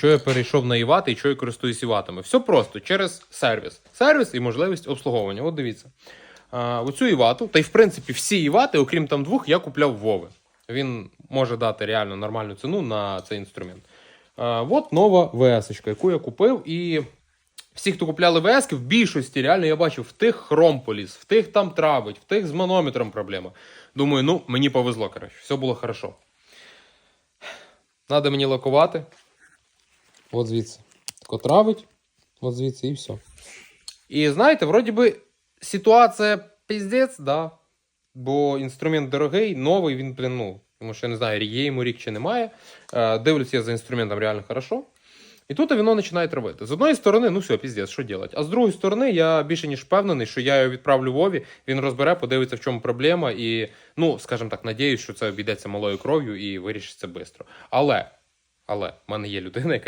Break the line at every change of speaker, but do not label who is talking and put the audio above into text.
що я перейшов на Івати і що я користуюсь Іватами. Все просто через сервіс. Сервіс і можливість обслуговування. От дивіться. А, оцю Івату, та й в принципі всі Івати, окрім там двох, я купляв Вови. Він може дати реально нормальну ціну на цей інструмент. А, от нова ВС, яку я купив. І всі, хто купляли ВС, в більшості реально я бачив в тих хром поліз, в тих там травить, в тих з манометром проблема. Думаю, ну мені повезло, коротше, все було хорошо. Надо мені лакувати. От звідси. Тако травить, от звідси і все. І знаєте, вроді би ситуація піздець, да. Бо інструмент дорогий, новий, він, блін, ну, тому що я не знаю, є йому рік чи немає. Е, дивлюсь я за інструментом реально хорошо. І тут воно починає травити. З одної сторони, ну все, піздець, що робити? А з другої сторони, я більше ніж впевнений, що я його відправлю Вові, він розбере, подивиться, в чому проблема, і, ну, скажімо так, надіюсь, що це обійдеться малою кров'ю і вирішиться швидко. Але, але, в мене є людина, яка